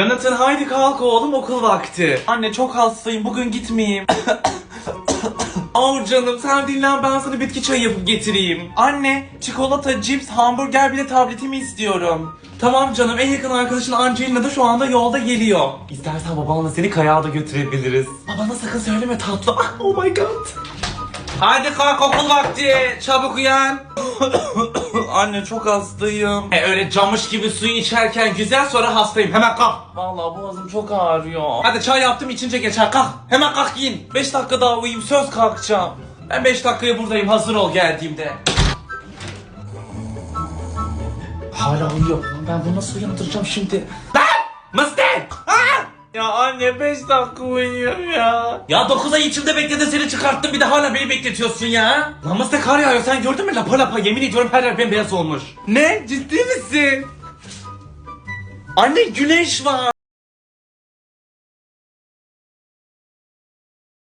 Jonathan haydi kalk oğlum okul vakti. Anne çok hastayım bugün gitmeyeyim. Av canım sen dinlen ben sana bitki çayı yapıp getireyim. Anne çikolata, cips, hamburger bir de tabletimi istiyorum. Tamam canım en yakın arkadaşın Angelina da şu anda yolda geliyor. İstersen babanla seni kayağa da götürebiliriz. Babana sakın söyleme tatlım. oh my god. Hadi kalk okul vakti. Çabuk uyan. Anne çok hastayım. E öyle camış gibi suyu içerken güzel sonra hastayım. Hemen kalk. Vallahi boğazım çok ağrıyor. Hadi çay yaptım içince geçer. Kalk. Hemen kalk giyin. 5 dakika daha uyuyayım söz kalkacağım. Ben 5 dakikaya buradayım hazır ol geldiğimde. Hala uyuyor. Lan Ben bunu nasıl uyandıracağım şimdi? Lan! Mıstık! Ya anne 5 dakika uyuyor ya. Ya 9 ay içimde bekledi seni çıkarttım bir de hala beni bekletiyorsun ya. Mıstık kar yağıyor sen gördün mü lapa lapa yemin ediyorum her yer bembeyaz olmuş. Ne ciddi misin? Anne güneş var.